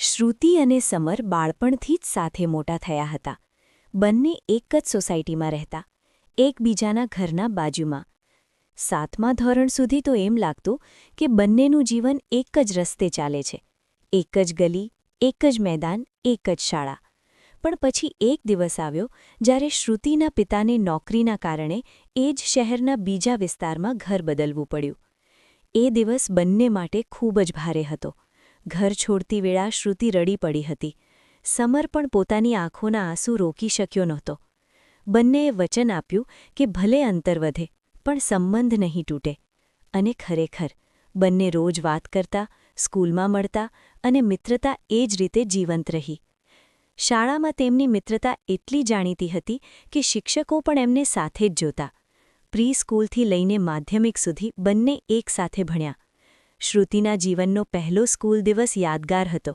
શ્રુતિ અને સમર બાળપણથી જ સાથે મોટા થયા હતા. બંને એક જ સોસાયટીમાં રહેતા, એકબીજાના ઘરના બાજુમાં. સાતમા ધોરણ સુધી તો એમ લાગતું કે બંનેનું જીવન એક જ રસ્તે ચાલે છે. એક જ ગલી, એક જ મેદાન, એક જ શાળા. પણ પછી એક દિવસ આવ્યો જ્યારે શ્રુતિના પિતાને નોકરીના કારણે એ જ શહેરના બીજા વિસ્તારમાં ઘર બદલવું પડ્યું. એ દિવસ બંને માટે ખૂબ જ ભારે હતો. ઘર છોડતી વેળા શ્રુતિ રડી પડી હતી. સમર પણ પોતાની આંખોના આંસુ રોકી શક્યો નહોતો. બંનેએ વચન આપ્યું કે ભલે અંતર વધે, પણ સંબંધ નહીં તૂટે. અને ખરેખર, બંને રોજ વાત કરતા, સ્કૂલમાં મળતા અને મિત્રતા એ જ રીતે જીવંત રહી. શાળામાં તેમની મિત્રતા એટલી જાણીતી હતી કે શિક્ષકો પણ એમને સાથે જ જોતા. પ્રી સ્કૂલથી લઈને માધ્યમિક સુધી બંને એકસાથે ભણ્યા. શ્રુતિના જીવનનો પહેલો સ્કૂલ દિવસ યાદગાર હતો.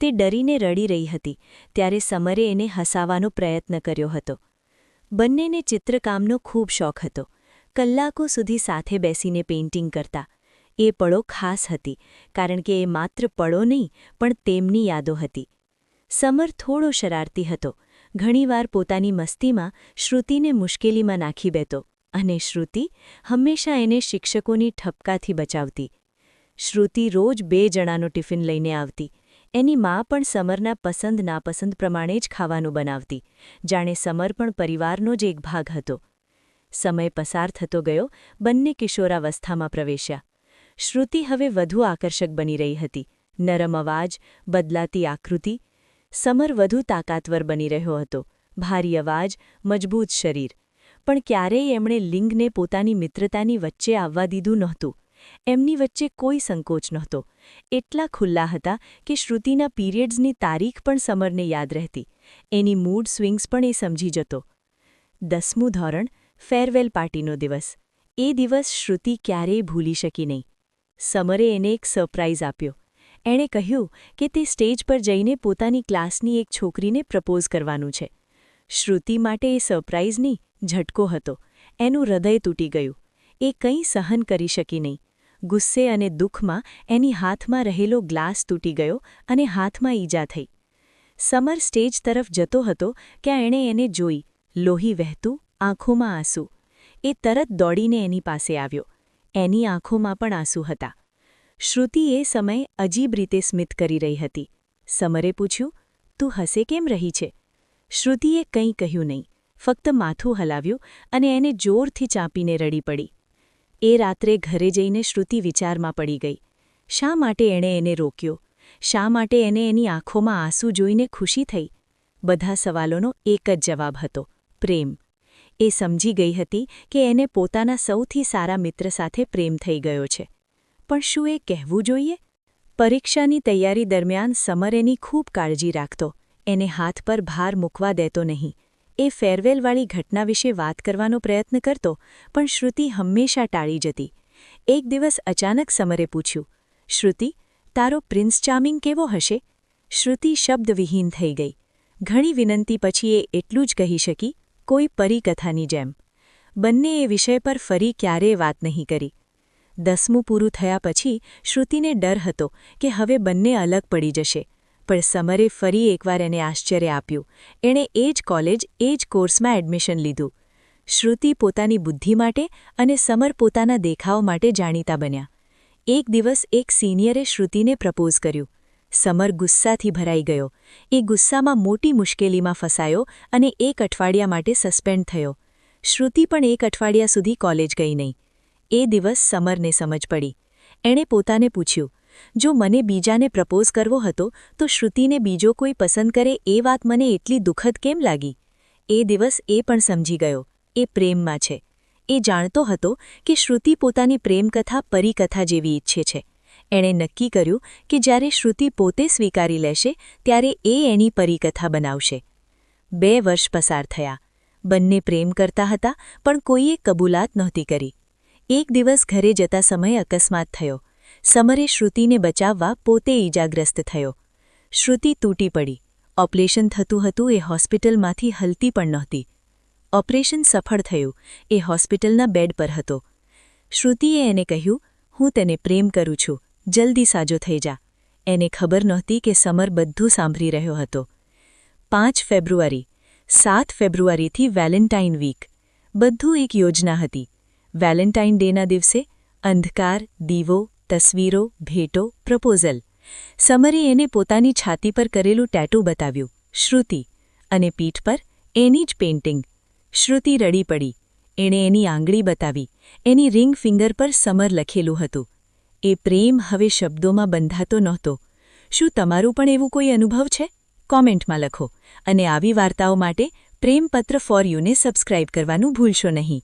તે ડરીને રડી રહી હતી, ત્યારે સમરે એને હસાવાનો પ્રયત્ન કર્યો હતો. બંનેને ચિત્રકામનો ખૂબ શોખ હતો. કલાકો સુધી સાથે બેસીને પેઇન્ટિંગ કરતા. એ પળો ખાસ હતી, કારણ કે એ માત્ર પળો નહીં, પણ તેમની યાદો હતી. સમર થોડો શરારતી હતો. ઘણીવાર પોતાની મસ્તીમાં શ્રુતિને મુશ્કેલીમાં નાખી બેતો અને શ્રુતિ હંમેશા એને શિક્ષકોની ઠપકાથી બચાવતી. શ્રુતિ રોજ બે જણાનો ટિફિન લઈને આવતી. એની મા પણ સમરના પસંદ નાપસંદ પ્રમાણે જ ખાવાનું બનાવતી. જાણે સમર પણ પરિવારનો જ એક ભાગ હતો. સમય પસાર થતો ગયો, બંને કિશોરાવસ્થામાં પ્રવેશ્યા. શ્રુતિ હવે વધુ આકર્ષક બની રહી હતી. નરમ અવાજ, બદલાતી આકૃતિ, સમર વધુ તાકાતવર બની રહ્યો હતો. ભારી અવાજ, મજબૂત શરીર. પણ ક્યારેય એમણે લિંગને પોતાની મિત્રતાની વચ્ચે આવવા દીધું નહોતું. એમની વચ્ચે કોઈ સંકોચ નહોતો. એટલા ખુલ્લા હતા કે શ્રુતિના પીરિયડ્સની તારીખ પણ સમરને યાદ રહેતી. એની મૂડ સ્વિંગ્સ પણ એ સમજી જતો. દસમું ધોરણ, ફેરવેલ પાર્ટીનો દિવસ. એ દિવસ શ્રુતિ ક્યારેય ભૂલી શકી નહીં. સમરે એને એક સરપ્રાઇઝ આપ્યો. એણે કહ્યું કે તે સ્ટેજ પર જઈને પોતાની ક્લાસની એક છોકરીને પ્રપોઝ કરવાનું છે. શ્રુતિ માટે એ સરપ્રાઇઝની ઝટકો હતો. એનું હૃદય તૂટી ગયું. એ કંઈ સહન કરી શકી નહીં. ગુસ્સે અને દુઃખમાં એની હાથમાં રહેલો ગ્લાસ તૂટી ગયો અને હાથમાં ઈજા થઈ. સમર સ્ટેજ તરફ જતો હતો કે એણે એને જોઈ, લોહી વહેતું, આંખોમાં આંસુ. એ તરત દોડીને એની પાસે આવ્યો. એની આંખોમાં પણ આંસુ હતા. શ્રુતિ એ સમયે અજીબ રીતે સ્મિત કરી રહી હતી. સમરે પૂછ્યું, તું હસે કેમ રહી છે? શ્રુતિએ કંઈ કહ્યું નહીં. ફક્ત માથું હલાવ્યું અને એને જોરથી ચાંપીને રડી પડી. એ રાત્રે ઘરે જઈને શ્રુતિ વિચારમાં પડી ગઈ. શા માટે એણે એને રોક્યો? શા માટે એને એની આંખોમાં આંસુ જોઈને ખુશી થઈ? બધા સવાલોનો એક જ જવાબ હતો, પ્રેમ. એ સમજી ગઈ હતી કે એને પોતાના સૌથી સારા મિત્ર સાથે પ્રેમ થઈ ગયો છે. પણ શું એ કહેવું જોઈએ? પરીક્ષાની તૈયારી દરમિયાન સમર એની ખૂબ કાળજી રાખતો, એને હાથ પર ભાર મૂકવા દેતો નહીં. એ ફેરવેલવાળી ઘટના વિશે વાત કરવાનો પ્રયત્ન કરતો, પણ શ્રુતિ હંમેશા ટાળી જતી. એક દિવસ અચાનક સમરે પૂછ્યું, શ્રુતિ, તારો પ્રિન્સ ચાર્મિંગ કેવો હશે? શ્રુતિ શબ્દવિહીન થઈ ગઈ. ઘણી વિનંતી પછી એ એટલું જ કહી શકી, કોઈ પરીકથાની જેમ. બંને એ વિષય પર ફરી ક્યારેય વાત નહીં કરી. દસમું પૂરું થયા પછી શ્રુતિને ડર હતો કે હવે બંને અલગ પડી જશે. પણ સમરે ફરી એકવાર એને આશ્ચર્ય આપ્યું. એણે એ જ કોલેજ, એ જ કોર્સમાં એડમિશન લીધું. શ્રુતિ પોતાની બુદ્ધિ માટે અને સમર પોતાના દેખાવ માટે જાણીતા બન્યા. એક દિવસ એક સિનિયરે શ્રુતિને પ્રપોઝ કર્યું. સમર ગુસ્સાથી ભરાઈ ગયો. એ ગુસ્સામાં મોટી મુશ્કેલીમાં ફસાયો અને એક અઠવાડિયા માટે સસ્પેન્ડ થયો. શ્રુતિ પણ એક અઠવાડિયા સુધી કોલેજ ગઈ નહીં. એ દિવસ સમરને સમજ પડી. એણે પોતાને પૂછ્યું જો મને બીજાને પ્રપોઝ કરવો હતો, તો શ્રુતિને બીજો કોઈ પસંદ કરે એ વાત મને એટલી દુઃખદ કેમ લાગી? એ દિવસ એ પણ સમજી ગયો. એ પ્રેમમાં છે. એ જાણતો હતો કે શ્રુતિ પોતાની પ્રેમકથા પરિકથા જેવી ઈચ્છે છે. એણે નક્કી કર્યું કે જ્યારે શ્રુતિ પોતે સ્વીકારી લેશે, ત્યારે એ એની પરિકથા બનાવશે. બે વર્ષ પસાર થયા. બંને પ્રેમ કરતા હતા, પણ કોઈએ કબૂલાત નહોતી કરી. એક દિવસ ઘરે જતા સમયે અકસ્માત થયો. સમરે શ્રુતિને બચાવવા પોતે ઈજાગ્રસ્ત થયો. શ્રુતિ તૂટી પડી. ઓપરેશન થતું હતું એ હોસ્પિટલમાંથી હલતી પણ નહોતી. ઓપરેશન સફળ થયું. એ હોસ્પિટલના બેડ પર હતો. શ્રુતિએ એને કહ્યું, હું તેને પ્રેમ કરું છું. જલ્દી સાજો થઈ જા. એને ખબર નહોતી કે સમર બધું સાંભળી રહ્યો હતો. પાંચ ફેબ્રુઆરી, સાત ફેબ્રુઆરીથી વેલેન્ટાઇન વીક. બધું એક યોજના હતી. વેલેન્ટાઇન ડેના દિવસે અંધકાર, દીવો તસવીરો, ભેટો, પ્રપોઝલ. સમરે એને પોતાની છાતી પર કરેલું ટેટુ બતાવ્યું. શ્રુતિ. અને પીઠ પર એની જ પેઇન્ટિંગ. શ્રુતિ રડી પડી. એણે એની આંગળી બતાવી. એની રિંગ ફિંગર પર સમર લખેલું હતું. એ પ્રેમ હવે શબ્દોમાં બંધાતો નહોતો. શું તમારું પણ એવું કોઈ અનુભવ છે? કોમેન્ટમાં લખો. અને આવી વાર્તાઓ માટે પ્રેમપત્ર ફોર યુને સબસ્ક્રાઇબ કરવાનું ભૂલશો નહીં.